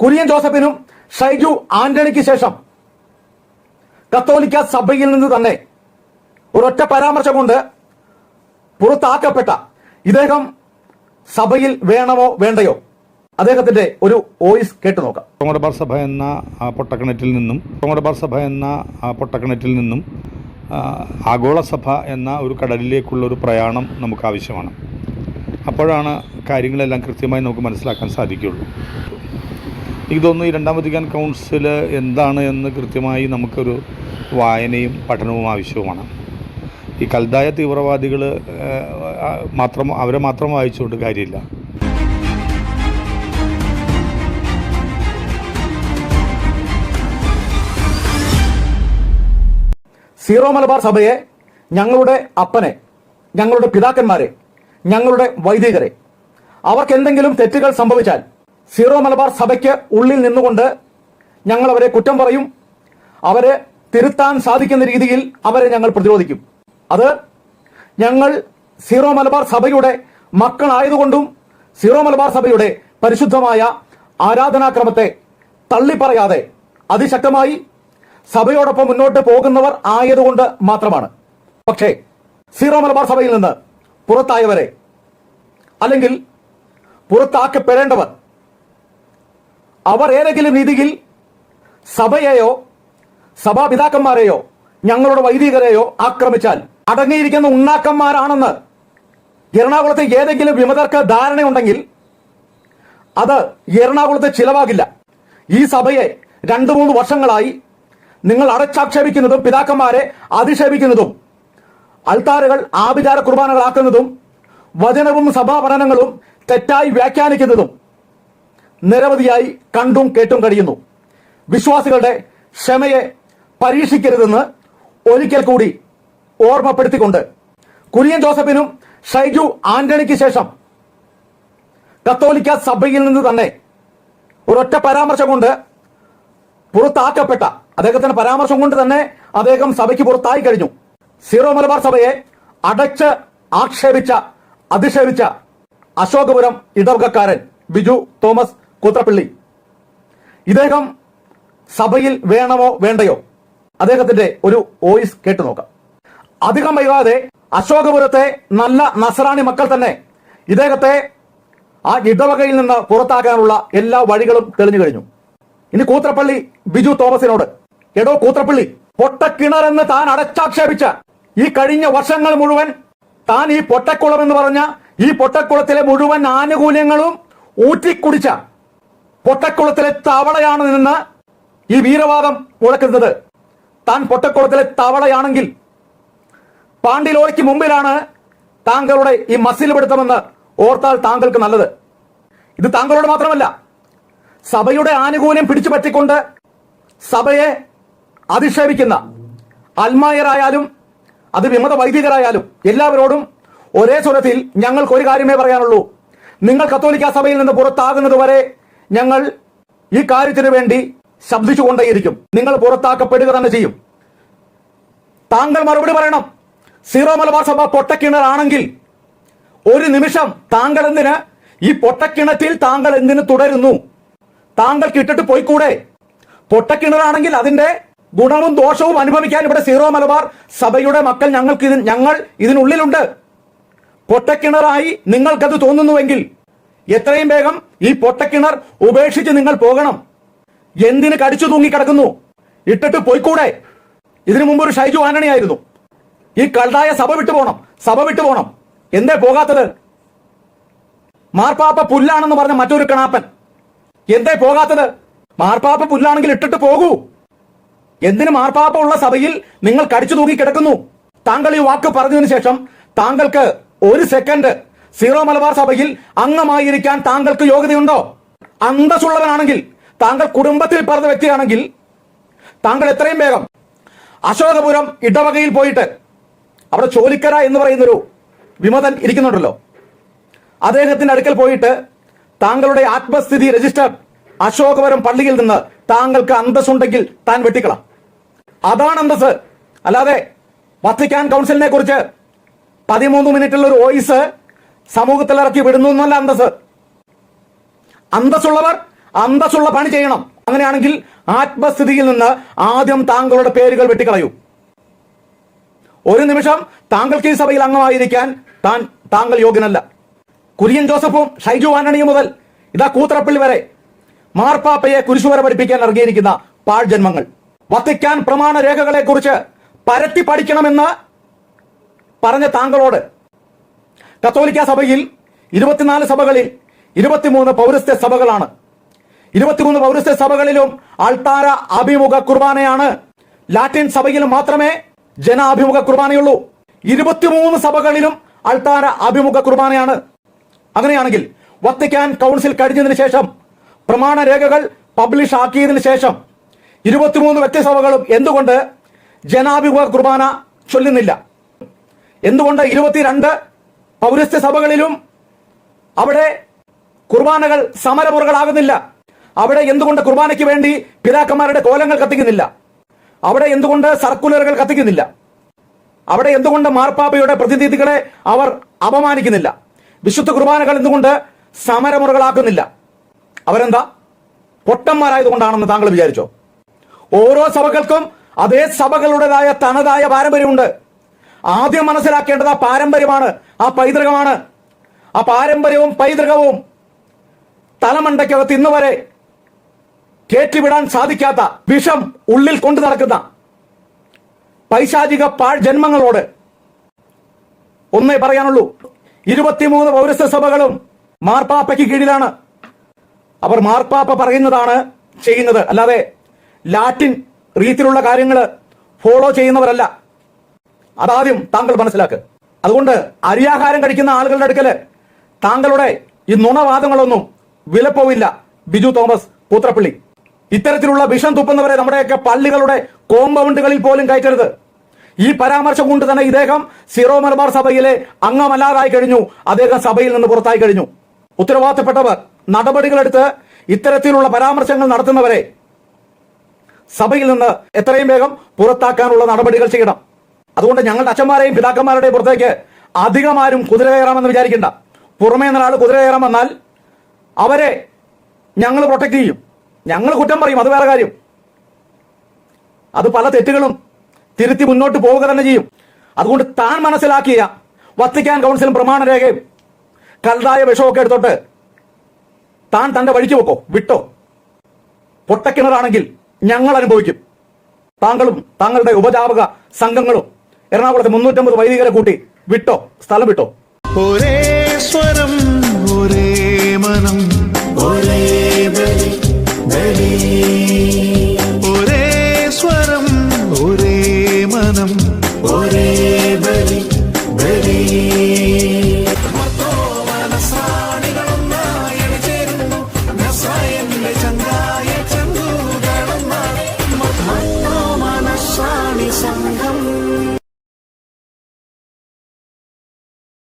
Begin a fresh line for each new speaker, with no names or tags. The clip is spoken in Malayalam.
കുര്യൻ ജോസഫിനും ഷൈജു ആന്റണിക്ക് ശേഷം കത്തോലിക്ക സഭയിൽ നിന്ന് തന്നെ ഒരൊറ്റ പരാമർശം കൊണ്ട് പുറത്താക്കപ്പെട്ട ഇദ്ദേഹം സഭയിൽ വേണമോ വേണ്ടയോ? അദ്ദേഹത്തിന്റെ ഒരു വോയിസ് കേട്ടു നോക്കാം.
കോങ്ങടബാർ സഭ എന്ന പൊട്ടക്കിണറ്റിൽ നിന്നും കോങ്ങടബാർ സഭ എന്ന പൊട്ടക്കിണറ്റിൽ നിന്നും ആഗോള സഭ എന്ന ഒരു കടലിലേക്കുള്ള ഒരു പ്രയാണം നമുക്ക് ആവശ്യമാണ്. അപ്പോഴാണ് കാര്യങ്ങളെല്ലാം കൃത്യമായി നമുക്ക് മനസ്സിലാക്കാൻ സാധിക്കുകയുള്ളൂ. എനിക്ക് തോന്നുന്നു ഈ രണ്ടാം വത്തിക്കാൻ കൗൺസിൽ എന്താണ് എന്ന് കൃത്യമായി നമുക്കൊരു വായനയും പഠനവും ആവശ്യവുമാണ്. ഈ കൽതായ തീവ്രവാദികൾ മാത്രം അവരെ മാത്രം വായിച്ചുകൊണ്ട് കാര്യമില്ല.
സീറോ മലബാർ സഭയെ ഞങ്ങളുടെ അപ്പനെ ഞങ്ങളുടെ പിതാക്കന്മാരെ ഞങ്ങളുടെ വൈദികരെ അവർക്ക് എന്തെങ്കിലും തെറ്റുകൾ സംഭവിച്ചാൽ സീറോ മലബാർ സഭയ്ക്ക് ഉള്ളിൽ നിന്നുകൊണ്ട് ഞങ്ങൾ അവരെ കുറ്റം പറയും. അവരെ തിരുത്താൻ സാധിക്കുന്ന രീതിയിൽ അവരെ ഞങ്ങൾ പ്രതിരോധിക്കും. അത് ഞങ്ങൾ സീറോ മലബാർ സഭയുടെ മക്കളായതുകൊണ്ടും സീറോ മലബാർ സഭയുടെ പരിശുദ്ധമായ ആരാധനാക്രമത്തെ തള്ളിപ്പറയാതെ അതിശക്തമായി സഭയോടൊപ്പം മുന്നോട്ട് പോകുന്നവർ ആയതുകൊണ്ട് മാത്രമാണ്. പക്ഷേ സീറോ മലബാർ സഭയിൽ നിന്ന് പുറത്തായവരെ അല്ലെങ്കിൽ പുറത്താക്കപ്പെടേണ്ടവർ അവർ ഏതെങ്കിലും രീതിയിൽ സഭയെയോ സഭാപിതാക്കന്മാരെയോ ഞങ്ങളുടെ വൈദികരെയോ ആക്രമിച്ചാൽ അടങ്ങിയിരിക്കുന്ന ഉണ്ണാക്കന്മാരാണെന്ന് എറണാകുളത്തെ ഏതെങ്കിലും വിമതർക്ക് ധാരണയുണ്ടെങ്കിൽ അത് എറണാകുളത്തെ ചിലവാകില്ല. ഈ സഭയെ രണ്ടു മൂന്ന് വർഷങ്ങളായി നിങ്ങൾ അടച്ചാക്ഷേപിക്കുന്നതും പിതാക്കന്മാരെ അധിക്ഷേപിക്കുന്നതും അൾത്താറുകൾ ആഭിചാര കുർബാനകളാക്കുന്നതും വചനവും സഭാ പഠനങ്ങളും തെറ്റായി വ്യാഖ്യാനിക്കുന്നതും നിരവധിയായി കണ്ടും കേട്ടും കഴിയുന്നു. വിശ്വാസികളുടെ ക്ഷമയെ പരീക്ഷിക്കരുതെന്ന് ഒരിക്കൽ കൂടി ഓർമ്മപ്പെടുത്തിക്കൊണ്ട് കുര്യൻ ജോസഫിനും ഷൈജു ആന്റണിക്ക് ശേഷം കത്തോലിക്ക സഭയിൽ നിന്ന് തന്നെ ഒരൊറ്റ പരാമർശം കൊണ്ട് പുറത്താക്കപ്പെട്ട അദ്ദേഹത്തിന്റെ പരാമർശം കൊണ്ട് തന്നെ അദ്ദേഹം സഭയ്ക്ക് പുറത്തായി കഴിഞ്ഞു. സീറോ മലബാർ സഭയെ അടച്ച് ആക്ഷേപിച്ച അധിക്ഷേപിച്ച അശോകപുരം ഇടവകക്കാരൻ ബിജു തോമസ് കൂത്രപ്പള്ളി. ഇദ്ദേഹം സഭയിൽ വേണമോ വേണ്ടയോ? അദ്ദേഹത്തിന്റെ ഒരു വോയിസ് കേട്ടു നോക്കാം. അധികം വൈകാതെ അശോകപുരത്തെ നല്ല നസറാണി മക്കൾ തന്നെ ഇദ്ദേഹത്തെ ആ ഇടവകയിൽ നിന്ന് പുറത്താക്കാനുള്ള എല്ലാ വഴികളും തെളിഞ്ഞു കഴിഞ്ഞു. ഇനി കൂത്രപ്പള്ളി ബിജു തോമസിനോട് എടോ കൂത്രപ്പള്ളി പൊട്ടക്കിണറെന്ന് താൻ അടച്ചാക്ഷേപിച്ച ഈ കഴിഞ്ഞ വർഷങ്ങൾ മുഴുവൻ താൻ ഈ പൊട്ടക്കുളം എന്ന് പറഞ്ഞ ഈ പൊട്ടക്കുളത്തിലെ മുഴുവൻ ആനുകൂല്യങ്ങളും ഊറ്റിക്കുടിച്ച പൊട്ടക്കുളത്തിലെ തവളയാണ് നിന്ന് ഈ വീരവാദം മുഴക്കുന്നത്. താൻ പൊട്ടക്കുളത്തിലെ തവളയാണെങ്കിൽ പാണ്ടിലോയ്ക്ക് മുമ്പിലാണ് താങ്കളുടെ ഈ മസിൽ പിടുത്തമെന്ന് ഓർത്താൽ താങ്കൾക്ക് നല്ലത്. ഇത് താങ്കളോട് മാത്രമല്ല സഭയുടെ ആനുകൂല്യം പിടിച്ചു പറ്റിക്കൊണ്ട് സഭയെ അധിക്ഷേപിക്കുന്ന അൽമായരായാലും അത് വിമത വൈദികരായാലും എല്ലാവരോടും ഒരേ സ്വരത്തിൽ ഞങ്ങൾക്ക് ഒരു കാര്യമേ പറയാനുള്ളൂ. നിങ്ങൾ കത്തോലിക്ക സഭയിൽ നിന്ന് പുറത്താകുന്നത് വരെ ഞങ്ങൾ ഈ കാര്യത്തിനു വേണ്ടി ശബ്ദിച്ചുകൊണ്ടേയിരിക്കും. നിങ്ങൾ പുറത്താക്കപ്പെടുക തന്നെ ചെയ്യും. താങ്കൾ മറുപടി പറയണം. സീറോ മലബാർ സഭ പൊട്ടക്കിണറാണെങ്കിൽ ഒരു നിമിഷം താങ്കൾ എന്തിന് ഈ പൊട്ടക്കിണറ്റിൽ താങ്കൾ എന്തിന് തുടരുന്നു? താങ്കൾക്ക് ഇട്ടിട്ട് പോയിക്കൂടെ? പൊട്ടക്കിണറാണെങ്കിൽ അതിന്റെ ഗുണവും ദോഷവും അനുഭവിക്കാൻ ഇവിടെ സീറോ മലബാർ സഭയുടെ മക്കൾ ഞങ്ങൾക്ക് ഇതിന് ഞങ്ങൾ ഇതിനുള്ളിലുണ്ട്. പൊട്ടക്കിണറായി നിങ്ങൾക്കത് തോന്നുന്നുവെങ്കിൽ എത്രയും വേഗം ഈ പൊട്ടക്കിണർ ഉപേക്ഷിച്ച് നിങ്ങൾ പോകണം. എന്തിന് കടിച്ചു തൂങ്ങി കിടക്കുന്നു? ഇട്ടിട്ട് പോയിക്കൂടെ? ഇതിനു മുമ്പ് ഒരു ഷൈജു ആന്റണി ആയിരുന്നു ഈ കൽതായ സഭ വിട്ടു പോണം. സഭ വിട്ടു പോണം. എന്തേ പോകാത്തത്? മാർപ്പാപ്പ പുല്ലാണെന്ന് പറഞ്ഞ മറ്റൊരു കണാപ്പൻ. എന്തേ പോകാത്തത്? മാർപ്പാപ്പ പുല്ലാണെങ്കിൽ ഇട്ടിട്ട് പോകൂ. എന്തിന് മാർപ്പാപ്പ ഉള്ള സഭയിൽ നിങ്ങൾ കടിച്ചു തൂങ്ങി കിടക്കുന്നു? താങ്കൾ ഈ വാക്ക് പറഞ്ഞതിന് ശേഷം താങ്കൾക്ക് ഒരു സെക്കൻഡ് സീറോ മലബാർ സഭയിൽ അംഗമായിരിക്കാൻ താങ്കൾക്ക് യോഗ്യതയുണ്ടോ? അന്തസ്സുള്ളവനാണെങ്കിൽ താങ്കൾ കുടുംബത്തിൽ പറഞ്ഞ വ്യക്തിയാണെങ്കിൽ താങ്കൾ എത്രയും വേഗം അശോകപുരം ഇടവകയിൽ പോയിട്ട് അവിടെ ചോലിക്കര എന്ന് പറയുന്നൊരു വിമതൻ ഇരിക്കുന്നുണ്ടല്ലോ. അദ്ദേഹത്തിന്റെ അടുക്കൽ പോയിട്ട് താങ്കളുടെ ആത്മസ്ഥിതി രജിസ്റ്റർ അശോകപുരം പള്ളിയിൽ നിന്ന് താങ്കൾക്ക് അന്തസ്സുണ്ടെങ്കിൽ താൻ വെട്ടിക്കളാം. അതാണ് അന്തസ് അല്ലാതെ വത്തിക്കാൻ കൗൺസിലിനെ കുറിച്ച് പതിമൂന്ന് മിനിറ്റുള്ള ഒരു വോയിസ് സമൂഹത്തിൽ ഇറക്കി വിടുന്നു എന്നല്ല അന്തസ് അന്തസ്സുള്ളവർ അന്തസ്സുള്ള പണി ചെയ്യണം. അങ്ങനെയാണെങ്കിൽ ആത്മസ്ഥിതിയിൽ നിന്ന് ആദ്യം താങ്കളുടെ പേരുകൾ വെട്ടിക്കളയൂ. ഒരു നിമിഷം താങ്കൾക്ക് ഈ സഭയിൽ അംഗമായിരിക്കാൻ താൻ താങ്കൾ യോഗ്യനല്ല. കുര്യൻ ജോസഫും ഷൈജു ആന്റണിയും മുതൽ ഇതാ കൂത്തറപ്പള്ളി വരെ മാർപ്പാപ്പയെ കുരിശുവര പഠിപ്പിക്കാൻ ഇറങ്ങിയിരിക്കുന്ന പാഴ്ജന്മങ്ങൾ വത്തിക്കാൻ പ്രമാണ രേഖകളെ കുറിച്ച് പരത്തി പഠിക്കണമെന്ന് പറഞ്ഞ താങ്കളോട് കത്തോലിക്ക സഭയിൽ ഇരുപത്തിനാല് സഭകളിൽ ഇരുപത്തിമൂന്ന് പൗരസ്ത്യ സഭകളാണ്. ഇരുപത്തിമൂന്ന് പൗരസ്ത്യ സഭകളിലും ആൾത്താര അഭിമുഖ കുർബാനയാണ്. ലാറ്റിൻ സഭയിൽ മാത്രമേ ജനാഭിമുഖ കുർബാനയുള്ളൂ. ഇരുപത്തിമൂന്ന് സഭകളിലും അൾത്താര അഭിമുഖ കുർബാനയാണ്. അങ്ങനെയാണെങ്കിൽ വത്തിക്കാൻ കൗൺസിൽ കഴിഞ്ഞതിന് ശേഷം പ്രമാണ രേഖകൾ പബ്ലിഷ് ആക്കിയതിനു ശേഷം ഇരുപത്തിമൂന്ന് വ്യക്തിസഭകളും എന്തുകൊണ്ട് ജനാഭിമുഖ കുർബാന ചൊല്ലുന്നില്ല? എന്തുകൊണ്ട് ഇരുപത്തിരണ്ട് പൗരസ്ത്യ സഭകളിലും അവിടെ കുർബാനകൾ സമരമുറകളാകുന്നില്ല അവിടെ എന്തുകൊണ്ട് കുർബാനയ്ക്ക് വേണ്ടി പിതാക്കന്മാരുടെ കോലങ്ങൾ കത്തിക്കുന്നില്ല? അവിടെ എന്തുകൊണ്ട് സർക്കുലറുകൾ കത്തിക്കുന്നില്ല? അവിടെ എന്തുകൊണ്ട് മാർപ്പാപ്പയുടെ പ്രതിനിധികളെ അവർ അപമാനിക്കുന്നില്ല? വിശുദ്ധ കുർബാനകൾ എന്തുകൊണ്ട് സമരമുറകളാക്കുന്നില്ല? അവരെന്താ? പൊട്ടന്മാരായതുകൊണ്ടാണെന്ന് താങ്കൾ വിചാരിച്ചോ? ഓരോ സഭകൾക്കും അതേ സഭകളുടേതായ തനതായ പാരമ്പര്യമുണ്ട്. ആദ്യം മനസ്സിലാക്കേണ്ടത് ആ പാരമ്പര്യമാണ് ആ പൈതൃകമാണ്. ആ പാരമ്പര്യവും പൈതൃകവും തലമണ്ടയ്ക്കകത്ത് ഇന്ന് വരെ കേറ്റിവിടാൻ സാധിക്കാത്ത വിഷം ഉള്ളിൽ കൊണ്ടു നടക്കുന്ന പൈശാചിക പാഴ് ജന്മങ്ങളോട് ഒന്നേ പറയാനുള്ളൂ. ഇരുപത്തിമൂന്ന് പൗരസ്ത്യ സഭകളും മാർപ്പാപ്പയ്ക്ക് കീഴിലാണ്. അവർ മാർപ്പാപ്പ പറയുന്നതാണ് ചെയ്യുന്നത്. അല്ലാതെ ലാറ്റിൻ രീതിയിലുള്ള കാര്യങ്ങൾ ഫോളോ ചെയ്യുന്നവരല്ല. അതാദ്യം താങ്കൾ മനസ്സിലാക്കുക അതുകൊണ്ട് അരിയാഹാരം കഴിക്കുന്ന ആളുകളുടെ അടുക്കൽ താങ്കളുടെ ഈ നുണവാദങ്ങളൊന്നും വിലപ്പോവില്ല. ബിജു തോമസ് പൂത്രപ്പള്ളി. ഇത്തരത്തിലുള്ള വിഷം തുപ്പുന്നവരെ നമ്മുടെയൊക്കെ പള്ളികളുടെ കോമ്പൗണ്ടുകളിൽ പോലും കയറ്റരുത്. ഈ പരാമർശം കൊണ്ട് തന്നെ ഇദ്ദേഹം സിറോ മലബാർ സഭയിലെ അംഗമല്ലാതായി കഴിഞ്ഞു. അദ്ദേഹം സഭയിൽ നിന്ന് പുറത്തായി കഴിഞ്ഞു. ഉത്തരവാദിത്തപ്പെട്ടവർ നടപടികളെടുത്ത് ഇത്തരത്തിലുള്ള പരാമർശങ്ങൾ നടത്തുന്നവരെ സഭയിൽ നിന്ന് എത്രയും വേഗം പുറത്താക്കാനുള്ള നടപടികൾ ചെയ്യണം. അതുകൊണ്ട് ഞങ്ങളുടെ അച്ഛന്മാരെയും പിതാക്കന്മാരുടെയും പുറത്തേക്ക് അധികമാരും കുതിര കയറാമെന്ന് വിചാരിക്കേണ്ട. പുറമേ നിന്നൊരാൾ കുതിര കയറാൻ വന്നാൽ അവരെ ഞങ്ങൾ പ്രൊട്ടക്ട് ചെയ്യും. ഞങ്ങൾ കുറ്റം പറയും അത് വേറെ കാര്യം. അത് പല തെറ്റുകളും തിരുത്തി മുന്നോട്ട് പോവുക തന്നെ ചെയ്യും. അതുകൊണ്ട് താൻ മനസ്സിലാക്കിയ വത്തിക്കാൻ കൗൺസിലും പ്രമാണരേഖയും കലതായ വിഷമൊക്കെ എടുത്തോട്ട് താൻ തന്റെ വഴിക്ക് വെക്കോ വിട്ടോ? പൊട്ടക്കിണറാണെങ്കിൽ ഞങ്ങൾ അനുഭവിക്കും. താങ്കളും താങ്കളുടെ ഉപജാപക സംഘങ്ങളും എറണാകുളത്തെ മുന്നൂറ്റമ്പത് വൈദികരെ കൂട്ടി. വിട്ടോ? സ്ഥലം വിട്ടോ?
ഒരേ സ്വരം ഒരേ മനം. ഒരേ ബലി ബലി. ഒരേ സ്വരം ഒരേ മനം. ഒരേ